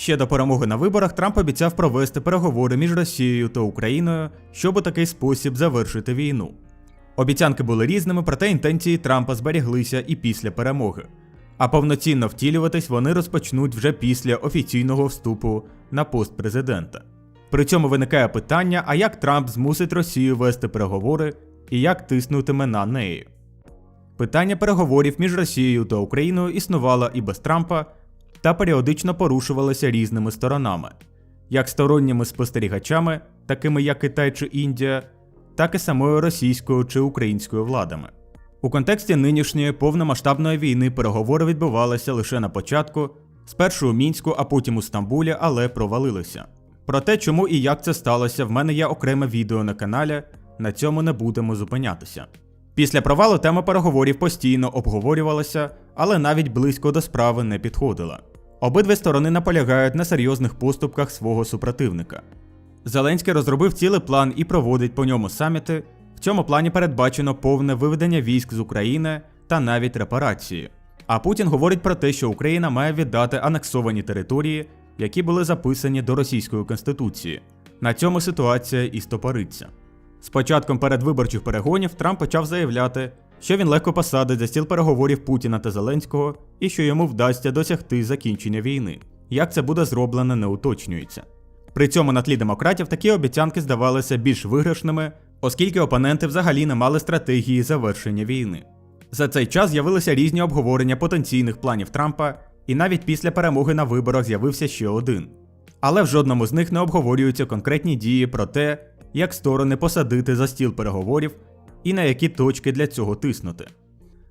Ще до перемоги на виборах Трамп обіцяв провести переговори між Росією та Україною, щоб у такий спосіб завершити війну. Обіцянки були різними, проте інтенції Трампа зберіглися і після перемоги. А повноцінно втілюватись вони розпочнуть вже після офіційного вступу на пост президента. При цьому виникає питання: а як Трамп змусить Росію вести переговори і як тиснутиме на неї? Питання переговорів між Росією та Україною існувало і без Трампа та періодично порушувалося різними сторонами, як сторонніми спостерігачами, такими як Китай чи Індія, так і самою російською чи українською владами. У контексті нинішньої повномасштабної війни переговори відбувалися лише на початку, спершу у Мінську, а потім у Стамбулі, але провалилися. Про те, чому і як це сталося, в мене є окреме відео на каналі, на цьому не будемо зупинятися. Після провалу тема переговорів постійно обговорювалася, але навіть близько до справи не підходила. Обидві сторони наполягають на серйозних поступках свого супротивника. Зеленський розробив цілий план і проводить по ньому саміти. В цьому плані передбачено повне виведення військ з України та навіть репарації. А Путін говорить про те, що Україна має віддати анексовані території, які були записані до російської конституції. На цьому ситуація і стопориться. З початком передвиборчих перегонів Трамп почав заявляти, що він легко посадить за стіл переговорів Путіна та Зеленського і що йому вдасться досягти закінчення війни. Як це буде зроблено, не уточнюється. При цьому на тлі демократів такі обіцянки здавалися більш виграшними, оскільки опоненти взагалі не мали стратегії завершення війни. За цей час з'явилися різні обговорення потенційних планів Трампа, і навіть після перемоги на виборах з'явився ще один. Але в жодному з них не обговорюються конкретні дії про те, як сторони посадити за стіл переговорів і на які точки для цього тиснути.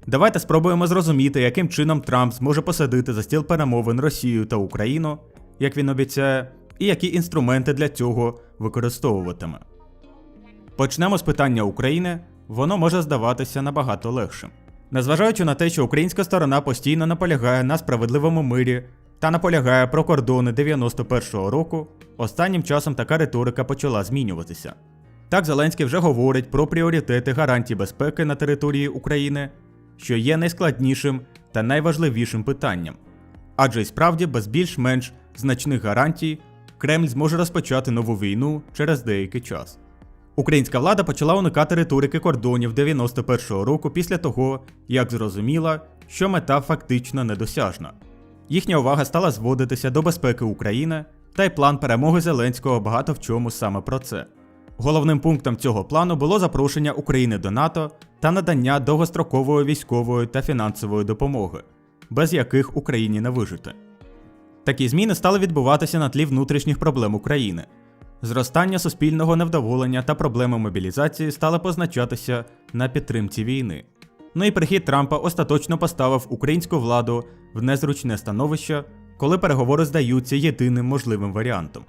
Давайте спробуємо зрозуміти, яким чином Трамп зможе посадити за стіл перемовин Росію та Україну, як він обіцяє, і які інструменти для цього використовуватиме. Почнемо з питання України, воно може здаватися набагато легшим. Незважаючи на те, що українська сторона постійно наполягає на справедливому мирі та наполягає про кордони 91-го року, останнім часом така риторика почала змінюватися. Так Зеленський вже говорить про пріоритети гарантій безпеки на території України, що є найскладнішим та найважливішим питанням. Адже й справді без більш-менш значних гарантій Кремль зможе розпочати нову війну через деякий час. Українська влада почала уникати риторики кордонів 91-го року після того, як зрозуміла, що мета фактично недосяжна. Їхня увага стала зводитися до безпеки України, та й план перемоги Зеленського багато в чому саме про це. Головним пунктом цього плану було запрошення України до НАТО та надання довгострокової військової та фінансової допомоги, без яких Україні не вижити. Такі зміни стали відбуватися на тлі внутрішніх проблем України. Зростання суспільного невдоволення та проблеми мобілізації стали позначатися на підтримці війни. Ну і прихід Трампа остаточно поставив українську владу в незручне становище, коли переговори здаються єдиним можливим варіантом.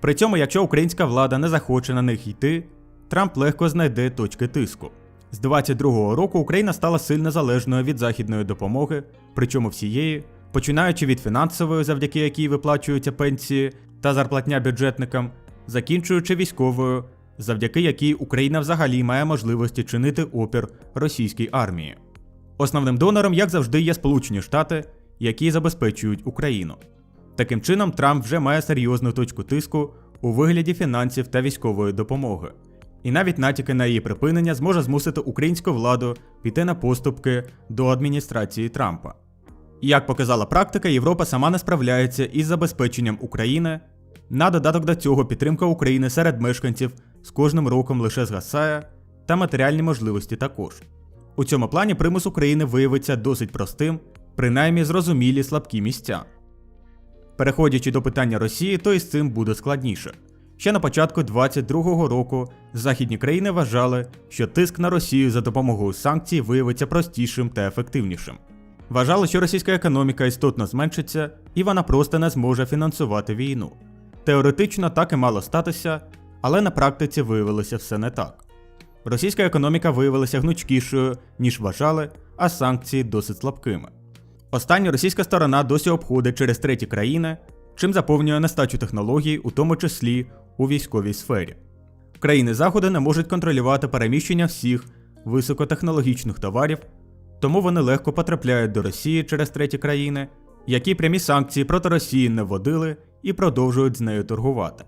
При цьому, якщо українська влада не захоче на них йти, Трамп легко знайде точки тиску. З 22-го року Україна стала сильно залежною від західної допомоги, причому всієї, починаючи від фінансової, завдяки якій виплачуються пенсії та зарплатня бюджетникам, закінчуючи військовою, завдяки якій Україна взагалі має можливості чинити опір російській армії. Основним донором, як завжди, є Сполучені Штати, які забезпечують Україну. Таким чином, Трамп вже має серйозну точку тиску у вигляді фінансів та військової допомоги. І навіть натяки на її припинення зможе змусити українську владу піти на поступки до адміністрації Трампа. Як показала практика, Європа сама не справляється із забезпеченням України. На додаток до цього підтримка України серед мешканців з кожним роком лише згасає, та матеріальні можливості також. У цьому плані примус України виявиться досить простим, принаймні зрозумілі слабкі місця. Переходячи до питання Росії, то із цим буде складніше. Ще на початку 22-го року західні країни вважали, що тиск на Росію за допомогою санкцій виявиться простішим та ефективнішим. Вважали, що російська економіка істотно зменшиться і вона просто не зможе фінансувати війну. Теоретично так і мало статися, але на практиці виявилося все не так. Російська економіка виявилася гнучкішою, ніж вважали, а санкції досить слабкими. Остання російська сторона досі обходить через треті країни, чим заповнює нестачу технологій, у тому числі у військовій сфері. Країни Заходу не можуть контролювати переміщення всіх високотехнологічних товарів, тому вони легко потрапляють до Росії через треті країни, які прямі санкції проти Росії не вводили і продовжують з нею торгувати.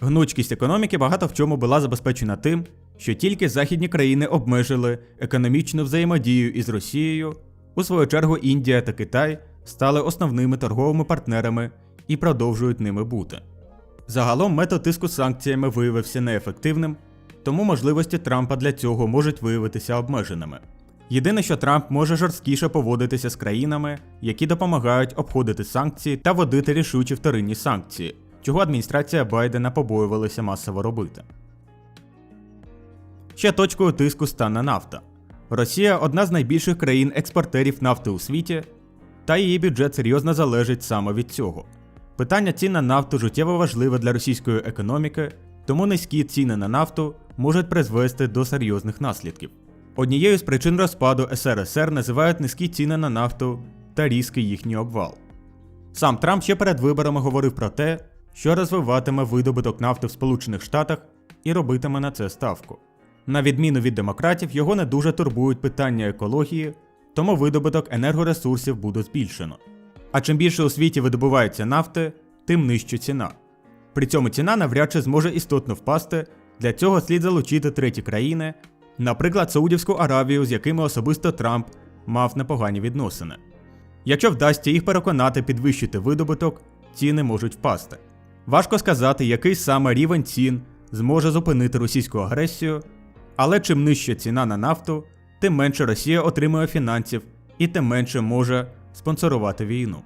Гнучкість економіки багато в чому була забезпечена тим, що тільки західні країни обмежили економічну взаємодію із Росією, у свою чергу Індія та Китай стали основними торговими партнерами і продовжують ними бути. Загалом метод тиску санкціями виявився неефективним, тому можливості Трампа для цього можуть виявитися обмеженими. Єдине, що Трамп може жорсткіше поводитися з країнами, які допомагають обходити санкції та вводити рішучі вторинні санкції, чого адміністрація Байдена побоювалася масово робити. Ще точкою тиску стане нафта. Росія одна з найбільших країн-експортерів нафти у світі, та її бюджет серйозно залежить саме від цього. Питання цін на нафту життєво важливе для російської економіки, тому низькі ціни на нафту можуть призвести до серйозних наслідків. Однією з причин розпаду СРСР називають низькі ціни на нафту та різкий їхній обвал. Сам Трамп ще перед виборами говорив про те, що розвиватиме видобуток нафти в Сполучених Штатах і робитиме на це ставку. На відміну від демократів, його не дуже турбують питання екології, тому видобуток енергоресурсів буде збільшено. А чим більше у світі видобувається нафти, тим нижча ціна. При цьому ціна навряд чи зможе істотно впасти, для цього слід залучити треті країни, наприклад, Саудівську Аравію, з якими особисто Трамп мав непогані відносини. Якщо вдасться їх переконати підвищити видобуток, ціни можуть впасти. Важко сказати, який саме рівень цін зможе зупинити російську агресію, але чим нижча ціна на нафту, тим менше Росія отримує фінансів і тим менше може спонсорувати війну.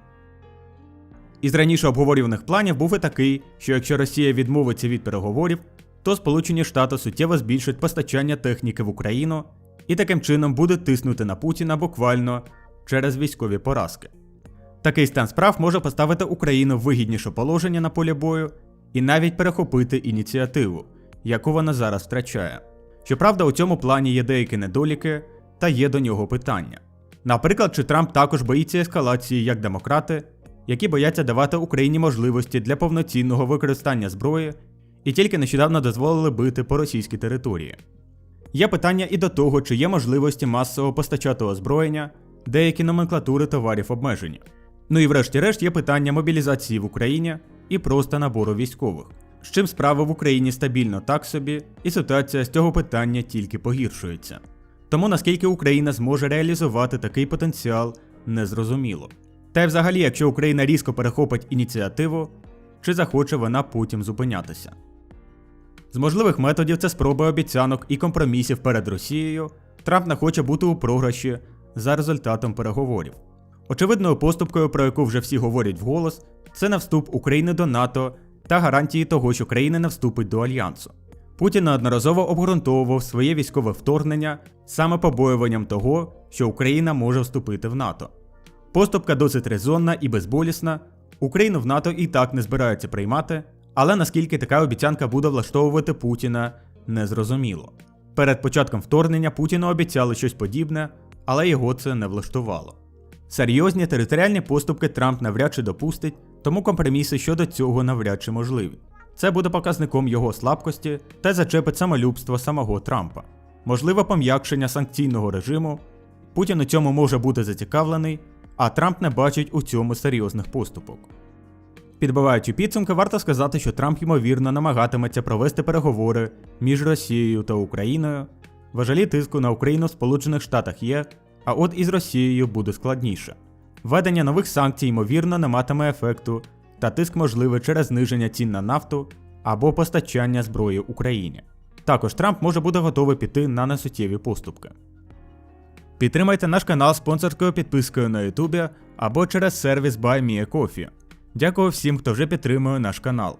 Із раніше обговорюваних планів був і такий, що якщо Росія відмовиться від переговорів, то Сполучені Штати суттєво збільшать постачання техніки в Україну і таким чином буде тиснути на Путіна буквально через військові поразки. Такий стан справ може поставити Україну в вигідніше положення на полі бою і навіть перехопити ініціативу, яку вона зараз втрачає. Щоправда, у цьому плані є деякі недоліки та є до нього питання. Наприклад, чи Трамп також боїться ескалації як демократи, які бояться давати Україні можливості для повноцінного використання зброї і тільки нещодавно дозволили бити по російській території. Є питання і до того, чи є можливості масово постачати озброєння, деякі номенклатури товарів обмежені. Ну і врешті-решт є питання мобілізації в Україні і просто набору військових. З чим справи в Україні стабільно так собі, і ситуація з цього питання тільки погіршується. Тому наскільки Україна зможе реалізувати такий потенціал, незрозуміло. Та й взагалі, якщо Україна різко перехопить ініціативу, чи захоче вона потім зупинятися. З можливих методів це спроба обіцянок і компромісів перед Росією. Трамп не хоче бути у програші за результатом переговорів. Очевидною поступкою, про яку вже всі говорять вголос, це не вступ України до НАТО та гарантії того, що країна не вступить до альянсу. Путін неодноразово обґрунтовував своє військове вторгнення саме побоюванням того, що Україна може вступити в НАТО. Поступка досить резонна і безболісна. Україну в НАТО і так не збираються приймати, але наскільки така обіцянка буде влаштовувати Путіна, незрозуміло. Перед початком вторгнення Путіну обіцяли щось подібне, але його це не влаштувало. Серйозні територіальні поступки Трамп навряд чи допустить, тому компроміси щодо цього навряд чи можливі. Це буде показником його слабкості та зачепить самолюбство самого Трампа. Можливе пом'якшення санкційного режиму. Путін у цьому може бути зацікавлений, а Трамп не бачить у цьому серйозних поступок. Підбиваючи підсумки, варто сказати, що Трамп ймовірно намагатиметься провести переговори між Росією та Україною. Важелі тиску на Україну в Сполучених Штатах є, а от із Росією буде складніше. Введення нових санкцій, ймовірно, не матиме ефекту, та тиск можливий через зниження цін на нафту або постачання зброї Україні. Також Трамп може бути готовий піти на несуттєві поступки. Підтримайте наш канал спонсорською підпискою на YouTube або через сервіс BuyMeACoffee. Дякую всім, хто вже підтримує наш канал.